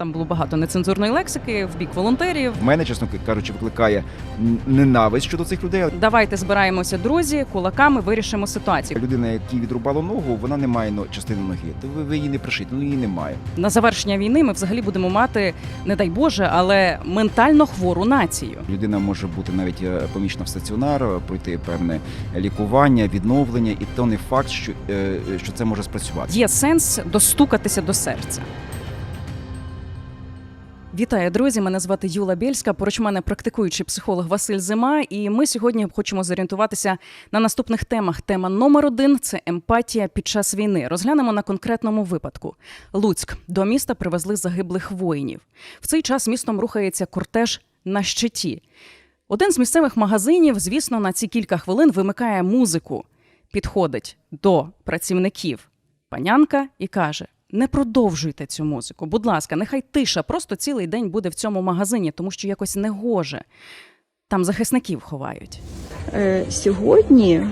Там було багато нецензурної лексики в бік волонтерів. Мене, чесно кажучи, викликає ненависть щодо цих людей. Давайте збираємося, друзі, кулаками вирішимо ситуацію. Людина, якій відрубало ногу, вона не має частини ноги. То ви, ви її не пришите, ну її немає. На завершення війни ми взагалі будемо мати, не дай Боже, але ментально хвору націю. Людина може бути навіть е, поміщена в стаціонар, е, пройти певне лікування, відновлення, і то не факт, що, е, що це може спрацювати. Є сенс достукатися до серця. Вітаю, друзі! Мене звати Юла Бєльська. Поруч мене практикуючий психолог Василь Зима. І ми сьогодні хочемо зорієнтуватися на наступних темах. Тема номер один це емпатія під час війни. Розглянемо на конкретному випадку. Луцьк до міста привезли загиблих воїнів. В цей час містом рухається кортеж на щиті. Один з місцевих магазинів, звісно, на ці кілька хвилин вимикає музику, підходить до працівників панянка і каже: не продовжуйте цю музику. Будь ласка, нехай тиша просто цілий день буде в цьому магазині, тому що якось не гоже. Там захисників ховають. Е, Сьогодні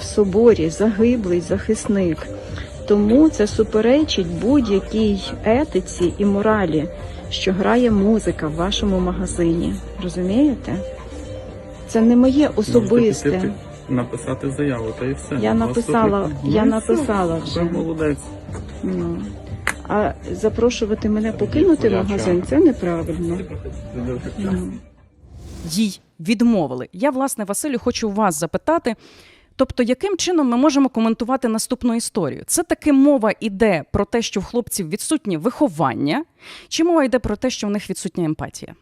в соборі загиблий захисник, тому це суперечить будь-якій етиці і моралі, що грає музика в вашому магазині. Розумієте? Це не моє особисте. написати заяву, та і все. Я написала- я написала вже. Ви молодець. Ну. А запрошувати мене покинути магазин це неправильно. Ну. Їй відмовили. Я, власне, Василю, хочу вас запитати. Тобто, яким чином ми можемо коментувати наступну історію? Це таки мова йде про те, що в хлопців відсутнє виховання, чи мова йде про те, що в них відсутня емпатія?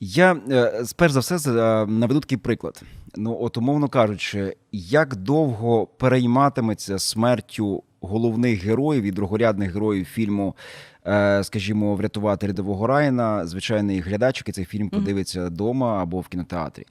Я е, сперш за все е, наведу такий приклад. Ну, от умовно кажучи, як довго перейматиметься смертю головних героїв і другорядних героїв фільму, скажімо, врятувати рядового Райана, звичайний глядач, який цей фільм подивиться вдома або в кінотеатрі.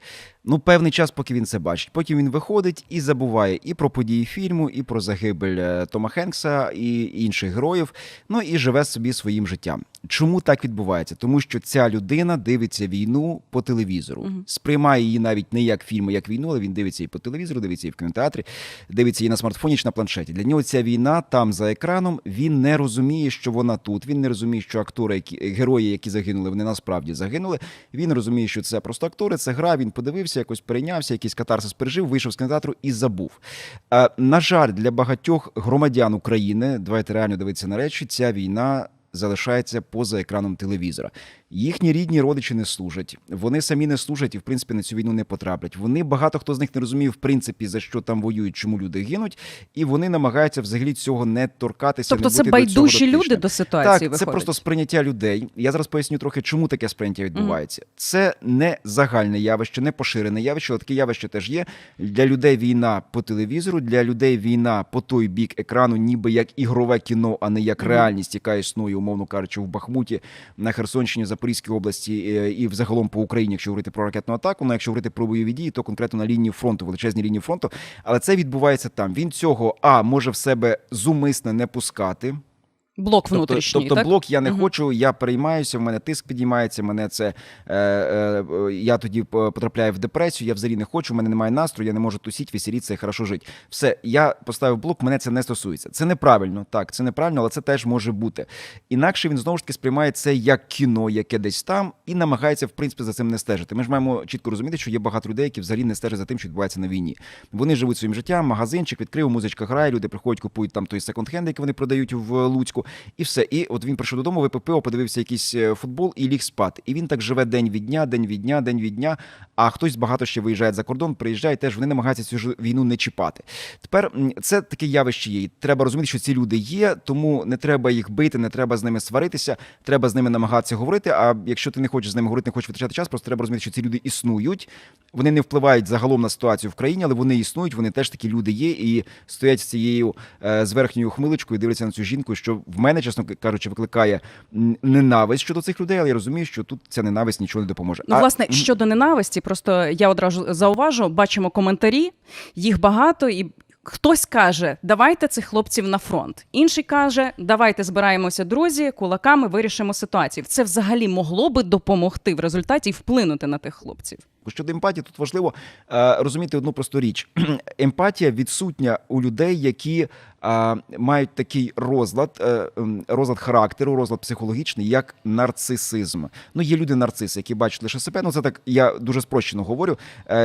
Ну, певний час, поки він це бачить. Потім він виходить і забуває і про події фільму, і про загибель е, Тома Хенкса і інших героїв. Ну і живе собі своїм життям. Чому так відбувається? Тому що ця людина дивиться війну по телевізору, Мгм. сприймає її навіть не як фільми, як війну, але він дивиться її по телевізору, дивиться її в кінотеатрі, дивиться її на смартфоні чи на планшеті. Для нього ця війна там за екраном. Він не розуміє, що вона тут. Він не розуміє, що актори, які герої, які загинули, вони насправді загинули. Він розуміє, що це просто актори, це гра. Він подивився, якось перейнявся, якийсь катарсис пережив, вийшов з кінотеатру і забув. Е, на жаль, для багатьох громадян України, давайте реально дивитися на речі, ця війна. Залишається поза екраном телевізора. Їхні рідні родичі не служать. Вони самі не служать і, в принципі, на цю війну не потраплять. Вони багато хто з них не розуміє, в принципі, за що там воюють, чому люди гинуть, і вони намагаються взагалі цього не торкатися. Тобто, не це бути до цього байдужі люди до ситуації Так, це просто сприйняття людей. Я зараз поясню трохи, чому таке сприйняття відбувається. Це не загальне явище, не поширене явище, але таке явище теж є. Для людей війна по телевізору, для людей війна по той бік екрану, ніби як ігрове кіно, а не як Мгм. реальність, яка існує, умовно кажучи, в Бахмуті, на Херсонщині, Запорізькій області е, і взагалом по Україні, якщо говорити про ракетну атаку. Ну, якщо говорити про бойові дії, то конкретно на лінії фронту, величезній лінії фронту. Але це відбувається там. Він цього а може в себе зумисне не пускати. Блок внутрішній, Тобто, тобто так? блок я не Мгм. хочу, я переймаюся, в мене тиск підіймається, мене це е, е, е, я тоді п- потрапляю в депресію, я взагалі не хочу, в мене немає настрою, я не можу тусіть, веселітися і хорошо жити. Все, я поставив блок, мене це не стосується. Це неправильно, так, це неправильно, але це теж може бути. Інакше він знову ж таки сприймає це як кіно, яке десь там, і намагається в принципі за цим не стежити. Ми ж маємо чітко розуміти, що є багато людей, які взагалі не стежать за тим, що відбувається на війні. Вони живуть своїм життям, магазинчик відкрив, музичка грає, люди приходять, купують там той секонд-хенд, який вони продають в Луцьку, і все. І от він прийшов додому, випив пиво, подивився якийсь е, футбол і ліг спати. І він так живе день від дня, день від дня, день від дня. А хтось багато ще виїжджає за кордон, приїжджає, теж вони намагаються цю ж війну не чіпати. Тепер це таке явище є. Треба розуміти, що ці люди є, тому не треба їх бити, не треба з ними сваритися, треба з ними намагатися говорити. А якщо ти не хочеш з ними говорити, не хочеш витрачати час, просто треба розуміти, що ці люди існують. Вони не впливають загалом на ситуацію в країні, але вони існують, вони теж такі люди є і стоять з цією е, верхньою хмилочкою, дивляться на цю жінку, що в мене, чесно кажучи, викликає ненависть щодо цих людей, але я розумію, що тут ця ненависть нічого не допоможе. Ну, А, власне, щодо ненависті, просто я одразу зауважу, бачимо коментарі, їх багато, і хтось каже, давайте цих хлопців на фронт. Інший каже, давайте збираємося, друзі, кулаками вирішимо ситуацію. Це взагалі могло би допомогти в результаті і вплинути на тих хлопців. Щодо емпатії, тут важливо е, розуміти одну просту річ: емпатія відсутня у людей, які е, мають такий розлад, е, розлад характеру, розлад психологічний, як нарцисизм. Ну, є люди нарциси, які бачать лише себе. Ну це так я дуже спрощено говорю.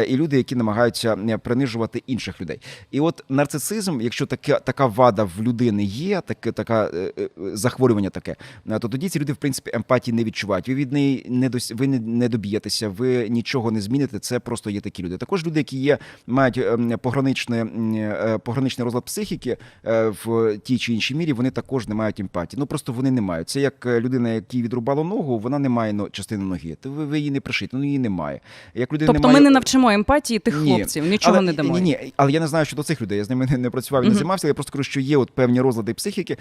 І люди, які намагаються принижувати інших людей. І от нарцисизм, якщо таке така вада в людини є, таке така захворювання таке, то тоді ці люди в принципі емпатії не відчувають. Ви від неї не дос... ви не доб'єтеся, ви нічого не зміните. Це просто є такі люди. Також люди, які є, мають ем, пограничне, е, пограничний розлад психіки е, в тій чи іншій мірі, вони також не мають емпатії. Ну просто вони не мають. Це як е, людина, якій відрубало ногу, вона не має частини ноги. То ви, ви її не пришите, ну її немає. Як людина Тобто немає... ми не навчимо емпатії тих Ні. хлопців, нічого але, не дамо. Ні, ні, але я не знаю щодо цих людей. Я з ними не, не працював і не займався. Я просто кажу, що є от певні розлади психіки,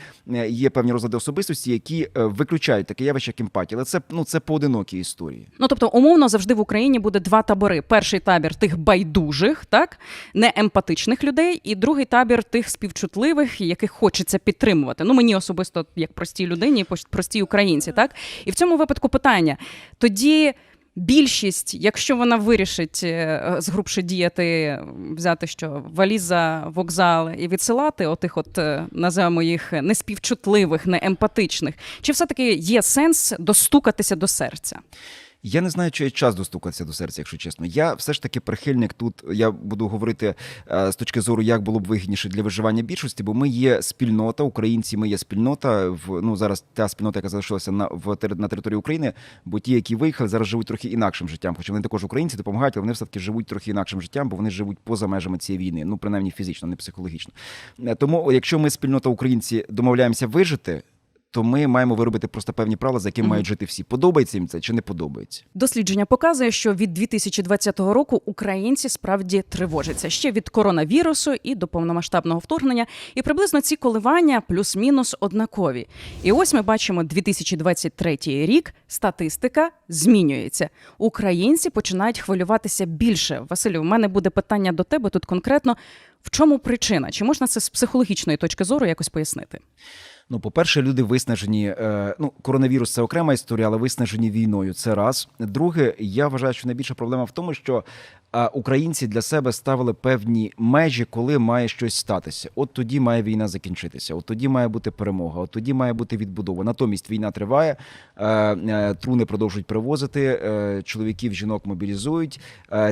є певні розлади особистості, які виключають таке явище, як емпатія. Але це ну це поодинокі історії. Ну тобто, умовно завжди в Україні буде два табори: перший табір тих байдужих, так не емпатичних людей, і другий табір тих співчутливих, яких хочеться підтримувати. Ну мені особисто, як простій людині, простій українці, так і в цьому випадку питання тоді. Більшість, якщо вона вирішить е, згрубше діяти, взяти що валіза, вокзал і відсилати отих, от е, називаємо їх неспівчутливих, неемпатичних, чи все-таки є сенс достукатися до серця? Я не знаю, чи є час достукатися до серця, якщо чесно. Я все ж таки прихильник тут. Я буду говорити е, з точки зору, як було б вигідніше для виживання більшості, бо ми є спільнота, українці. Ми є спільнота. В ну зараз та спільнота, яка залишилася на в на території України, бо ті, які виїхали, зараз живуть трохи інакшим життям. Хоча вони також українці допомагають, але вони все таки живуть трохи інакшим життям, бо вони живуть поза межами цієї війни. Ну принаймні фізично, не психологічно. Е, Тому, якщо ми спільнота українці домовляємося вижити. То ми маємо виробити просто певні правила, за якими мають жити всі. Подобається їм це чи не подобається? Дослідження показує, що від 2020 року українці справді тривожаться ще від коронавірусу і до повномасштабного вторгнення, і приблизно ці коливання плюс-мінус однакові. І ось ми бачимо 2023 рік. Статистика змінюється. Українці починають хвилюватися більше. Василю, у мене буде питання до тебе тут конкретно. В чому причина? Чи можна це з психологічної точки зору якось пояснити? Ну, по-перше, люди виснажені. Е, ну, коронавірус це окрема історія, але виснажені війною. Це раз. Друге, я вважаю, що найбільша проблема в тому, що українці для себе ставили певні межі, коли має щось статися. От тоді має війна закінчитися. От тоді має бути перемога. От тоді має бути відбудова. Натомість війна триває, е, е, труни продовжують привозити, е, чоловіків, жінок мобілізують,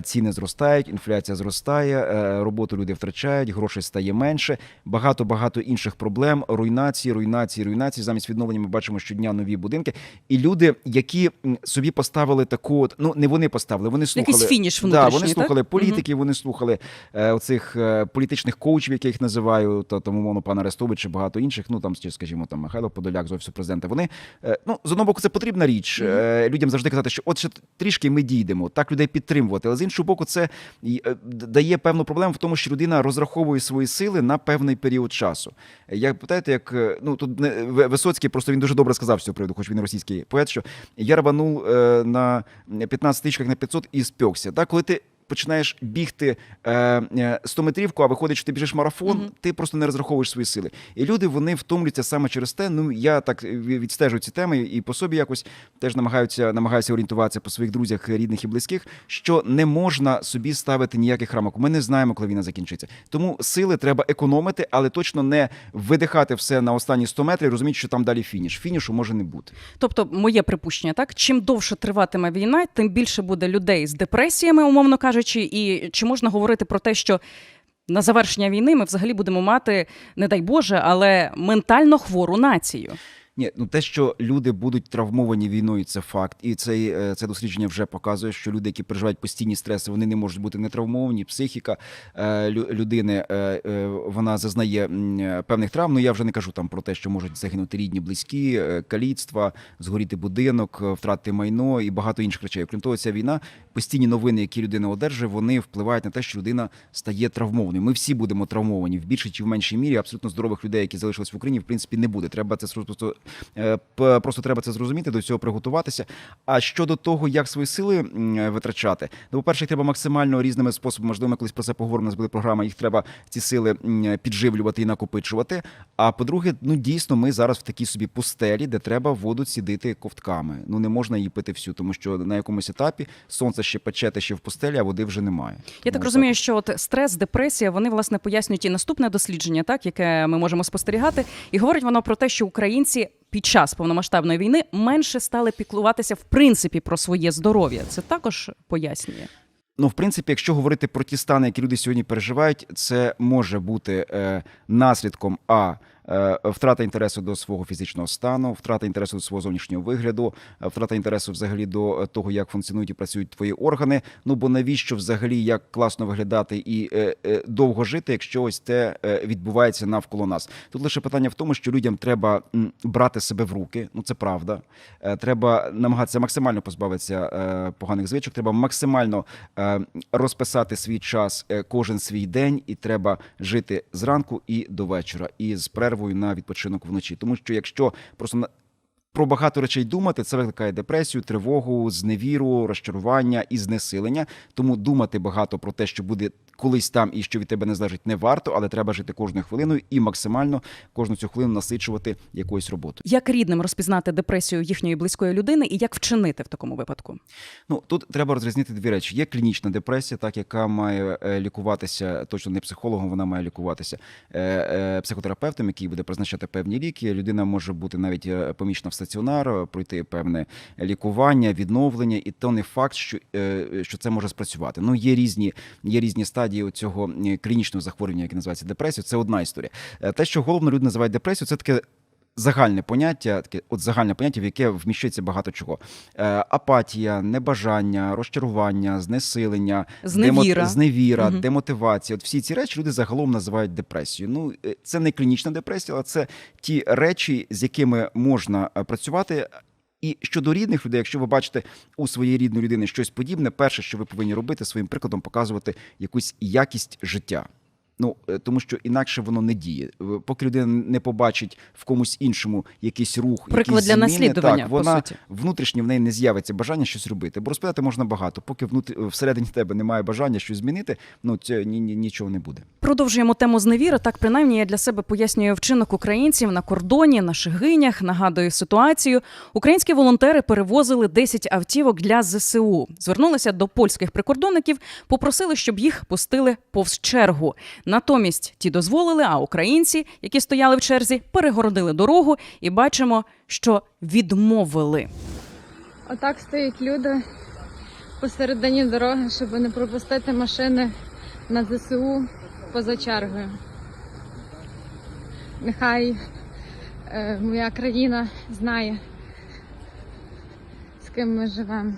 ціни зростають, інфляція зростає, роботу люди втрачають, грошей стає менше. Багато багато інших проблем. Руйнації, руйнації, руйнації. Замість відновлення ми бачимо щодня нові будинки. І люди, які собі поставили таку, от, ну не вони поставили, вони слухали Якийсь фініш Да, вони так? слухали політиків, вони слухали е, оцих е, політичних коучів, як я їх називаю, та тому умовно пан Арестович багато інших. Ну там, скажімо, там Михайло Подоляк з офісу президента. Вони е, ну з одного боку, це потрібна річ. Е, людям завжди казати, що от ще трішки ми дійдемо, так людей підтримувати. Але з іншого боку, це е, дає певну проблему в тому, що людина розраховує свої сили на певний період часу. Як питаєте, як ну тут не Висоцький, просто він дуже добре сказав з цього приводу, хоч він російський поет, що я рванув е, на 15 тичках на 500 і спекся. Так, коли ти починаєш бігти е, е, 100 метрівку, а виходить, що ти біжиш марафон, Мгм. ти просто не розраховуєш свої сили. І люди вони втомлюються саме через те. Ну я так ві- відстежую ці теми і по собі якось теж намагаюся намагаюся орієнтуватися по своїх друзях, рідних і близьких, що не можна собі ставити ніяких рамок. Ми не знаємо, коли війна закінчиться. Тому сили треба економити, але точно не видихати все на останні 100 метрів, розуміти, що там далі фініш. Фінішу може не бути. Тобто, моє припущення, так чим довше триватиме війна, тим більше буде людей з депресіями, умовно кажучи, і чи можна говорити про те, що на завершення війни ми взагалі будемо мати, не дай Боже, але ментально хвору націю. Ні, ну те, що люди будуть травмовані війною, це факт. І це, е, це дослідження вже показує, що люди, які переживають постійні стреси, вони не можуть бути не травмовані. Психіка е, лю- людини е, вона зазнає певних травм. Ну я вже не кажу там про те, що можуть загинути рідні, близькі, каліцтва, згоріти будинок, втратити майно і багато інших речей. Окрім того, ця війна, постійні новини, які людина одержує, вони впливають на те, що людина стає травмованою. Ми всі будемо травмовані в більшій чи в меншій мірі. Абсолютно здорових людей, які залишились в Україні, в принципі, не буде. Треба це просто Просто треба це зрозуміти, до цього приготуватися. А щодо того, як свої сили е, витрачати, ну, по-перше, їх треба максимально різними способами. Можливо, ми колись про це поговоримо. У нас були програми. Їх треба ці сили підживлювати і накопичувати. А по-друге, ну дійсно, ми зараз в такій собі пустелі, де треба воду цідити ковтками. Ну не можна її пити всю, тому що на якомусь етапі сонце ще пече, те ще в пустелі, а води вже немає. Я так Тому розумію, що от стрес, депресія, вони власне пояснюють і наступне дослідження, так яке ми можемо спостерігати, і говорить воно про те, що українці під час повномасштабної війни менше стали піклуватися в принципі про своє здоров'я. Це також пояснює. Ну, в принципі, якщо говорити про ті стани, які люди сьогодні переживають, це може бути е, наслідком а. Е, Втрата інтересу до свого фізичного стану, втрата інтересу до свого зовнішнього вигляду, е, втрата інтересу взагалі до е, того, як функціонують і працюють твої органи. Ну бо навіщо взагалі як класно виглядати і довго жити, якщо ось те відбувається навколо нас? Тут лише питання в тому, що людям треба брати себе в руки. Ну це правда. Треба намагатися максимально позбавитися поганих звичок. Треба максимально розписати свій час кожен свій день, і треба жити зранку і до вечора, і з перервою на відпочинок вночі. Тому що якщо просто на- про багато речей думати, це викликає депресію, тривогу, зневіру, розчарування і знесилення. Тому думати багато про те, що буде колись там і що від тебе не залежить, не варто, але треба жити кожною хвилиною і максимально кожну цю хвилину насичувати якоюсь роботою. Як рідним розпізнати депресію їхньої близької людини і як вчинити в такому випадку? Ну тут треба розрізнити дві речі. Є клінічна депресія, так яка має е, лікуватися точно не психологом, вона має лікуватися е, е, психотерапевтом, який буде призначати певні ліки. Людина може бути навіть поміщена в стаціонар, пройти певне лікування, відновлення, і то не факт, що, що це може спрацювати. Ну є різні, є різні стадії цього клінічного захворювання, яке називається депресією. Це одна історія. Е, Те, що головно люди називають депресією, це таке загальне поняття, таке от загальне поняття, в яке вміщується багато чого: Е, апатія, небажання, розчарування, знесилення, Зневіра. демо- зневіра, Мгм. демотивація. От всі ці речі люди загалом називають депресією. Ну е, це не клінічна депресія, але це ті речі, з якими можна е, працювати. І щодо рідних людей, якщо ви бачите у своєї рідної людини щось подібне, перше, що ви повинні робити, своїм прикладом показувати якусь якість життя. Ну е, тому що інакше воно не діє. Поки людина не побачить в комусь іншому якийсь рух, Приклад якісь для зміни, наслідування, так, по суті. внутрішньо в неї не з'явиться бажання щось робити. Бо розповідати можна багато. Поки внутрі всередині тебе немає бажання щось змінити, ну це ні, ні, нічого не буде. Продовжуємо тему зневіри. Так, принаймні, я для себе пояснюю вчинок українців на кордоні, на Шигинях. Нагадую ситуацію. Українські волонтери перевозили 10 автівок для ЗСУ. Звернулися до польських прикордонників, попросили, щоб їх пустили повз чергу. Натомість ті дозволили, а українці, які стояли в черзі, перегородили дорогу і бачимо, що відмовили. Отак стоять люди посередині дороги, щоб не пропустити машини на ЗСУ поза чергою. Нехай е, моя країна знає, з ким ми живемо.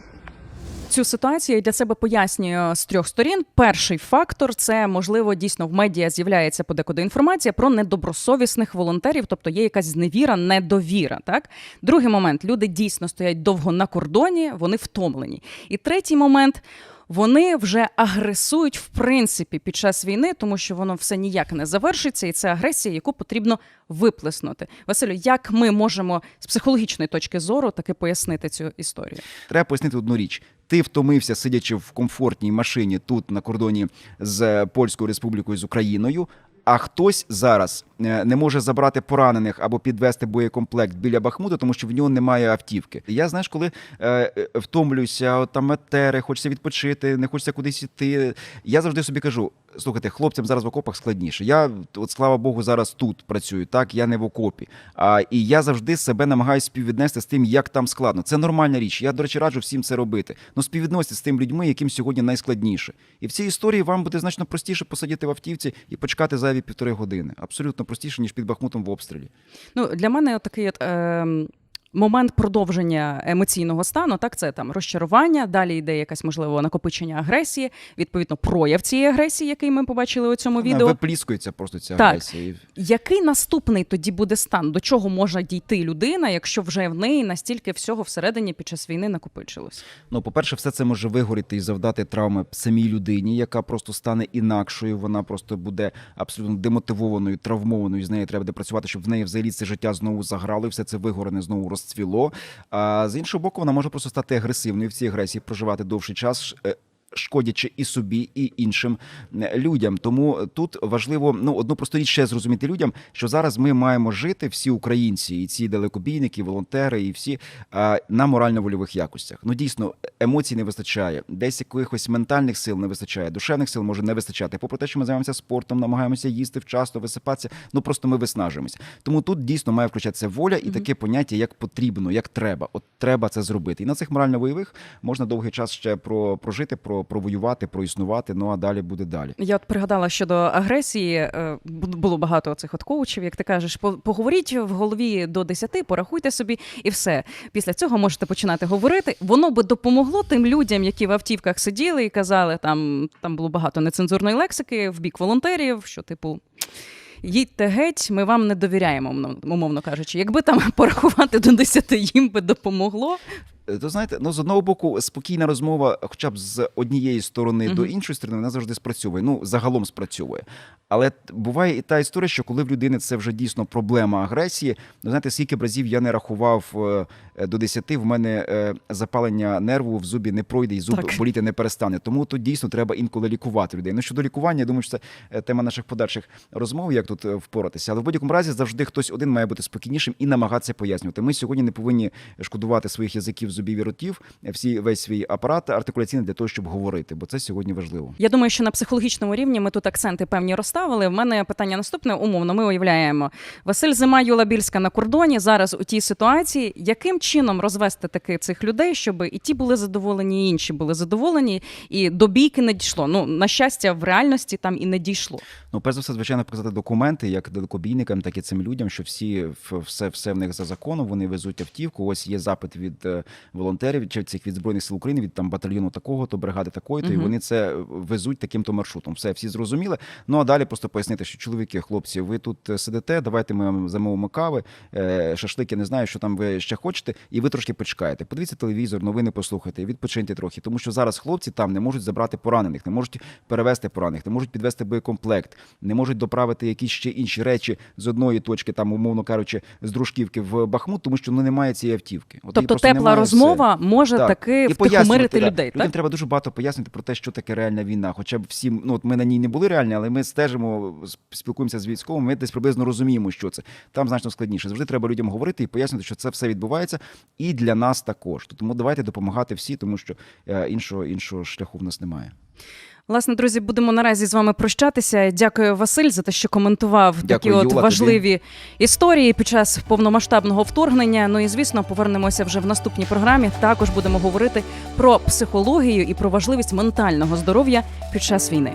Цю ситуацію я для себе пояснюю з трьох сторін. Перший фактор це можливо дійсно в медіа з'являється подекуди інформація про недобросовісних волонтерів, тобто є якась зневіра, недовіра. Так, другий момент люди дійсно стоять довго на кордоні, вони втомлені. І третій момент. Вони вже агресують в принципі під час війни, тому що воно все ніяк не завершиться, і це агресія, яку потрібно виплеснути. Василю, як ми можемо з психологічної точки зору таки пояснити цю історію? Треба пояснити одну річ: ти втомився, сидячи в комфортній машині тут на кордоні з Польською Республікою з Україною. А хтось зараз не може забрати поранених або підвести боєкомплект біля Бахмута, тому що в нього немає автівки. Я знаєш, коли е, е, втомлююся, от там етери, хочеться відпочити, не хочеться кудись іти. Я завжди собі кажу: слухайте, хлопцям зараз в окопах складніше. Я от слава Богу, зараз тут працюю. Так, я не в окопі. А і я завжди себе намагаюся співвіднести з тим, як там складно. Це нормальна річ. Я, до речі, раджу всім це робити. Ну співвідносять з тим людьми, яким сьогодні найскладніше. І в цій історії вам буде значно простіше посидіти в автівці і почекати зайві півтори години. Абсолютно простіше, ніж під Бахмутом в обстрілі. Ну, для мене такий е, момент продовження емоційного стану, так це там розчарування. Далі йде якась можливо накопичення агресії, відповідно, прояв цієї агресії, який ми побачили у цьому Вона відео. Випліскується просто ця Так. агресія. Який наступний тоді буде стан? До чого може дійти людина, якщо вже в неї настільки всього всередині під час війни накопичилось? Ну, по-перше, все це може вигоріти і завдати травми самій людині, яка просто стане інакшою. Вона просто буде абсолютно демотивованою, травмованою. З нею треба буде працювати, щоб в неї взагалі це життя знову заграло, і все це вигорене знову розцвіло. А з іншого боку, вона може просто стати агресивною в цій агресії, проживати довший час. Шкодячи і собі, і іншим е, людям, тому тут важливо ну одну просту річ ще зрозуміти людям, що зараз ми маємо жити всі українці, і ці далекобійники, і волонтери, і всі на морально-вольових якостях. Ну дійсно емоцій не вистачає, десь якихось ментальних сил не вистачає, душевних сил може не вистачати. Попри те, що ми займаємося спортом, намагаємося їсти вчасно, висипатися. Ну просто ми виснажуємося. Тому тут дійсно має включатися воля і таке поняття, як потрібно, як треба. От треба це зробити. І на цих морально-бойових можна довгий час ще про прожити, про провоювати, проіснувати. Ну а далі буде далі. Я от пригадала щодо агресії. е, Було багато цих от коучів, як ти кажеш, по- поговоріть в голові до 10, порахуйте собі, і все. Після цього можете починати говорити. Воно би допомогло тим людям, які в автівках сиділи і казали, там, там було багато нецензурної лексики в бік волонтерів, що типу. Їдьте геть, ми вам не довіряємо, умовно кажучи. Якби там порахувати до 10 їм би допомогло. Е, То знаєте, ну з одного боку, спокійна розмова, хоча б з однієї сторони до іншої сторони, вона завжди спрацьовує. Ну загалом спрацьовує. Але буває і та історія, що коли в людини це вже дійсно проблема агресії, ну знаєте, скільки б разів я не рахував е, е, до 10, в мене запалення нерву в зубі не пройде і зуб Так. боліти не перестане. Тому тут дійсно треба інколи лікувати людей. Ну щодо лікування, я думаю, що це тема наших подальших розмов, як тут впоратися. Але в будь-якому разі завжди хтось один має бути спокійнішим і намагатися пояснювати. Ми сьогодні не повинні шкодувати своїх язиків, зубів і ротів, всі весь свій апарат артикуляційний для того, щоб говорити, бо це сьогодні важливо. Я думаю, що на психологічному рівні ми тут акценти певні розставили. В мене питання наступне. Умовно, ми уявляємо Василь Зима, Юла Більська на кордоні зараз у тій ситуації. Яким чином розвести таки цих людей, щоб і ті були задоволені, і інші були задоволені, і до бійки не дійшло. Ну на щастя, в реальності там і не дійшло. Ну, перш за все, звичайно, показати документи як далекобійникам, так і цим людям, що всі все, все в них за законом. Вони везуть автівку. Ось є запит від е, волонтерів чи цих від збройних сил України, від там батальйону такого, то бригади такої, то і вони це везуть таким то маршрутом. Все, всі зрозуміли. Ну а далі просто пояснити, що чоловіки, хлопці, ви тут е, сидите, давайте ми вам замовимо кави, е, шашлики, не знаю, що там ви ще хочете, і ви трошки почекаєте. Подивіться телевізор, новини послухайте, відпочиньте трохи, тому що зараз хлопці там не можуть забрати поранених, не можуть перевезти поранених, не можуть підвести боєкомплект, не можуть доправити якісь ще інші речі з одної точки, там умовно кажучи, з дружківки в Бахмут, тому що ну немає цієї автівки. От Тобто тепла немає, все. може Так. таки І втихомирити да. людей. Людям Так? треба дуже багато пояснити про те, що таке реальна війна. Хоча б всім, ну от ми на ній не були реальні, але ми стежимо, спілкуємося з військовими. Ми десь приблизно розуміємо, що це там значно складніше. Завжди треба людям говорити і пояснити, що це все відбувається, і для нас також. Тому давайте допомагати всі, тому що е, іншого іншого шляху в нас немає. Власне, друзі, будемо наразі з вами прощатися. Дякую, Василь, за те, що коментував такі от Юла, тобі. важливі історії під час повномасштабного вторгнення. Ну і звісно, повернемося вже в наступній програмі. Також будемо говорити про психологію і про важливість ментального здоров'я під час війни.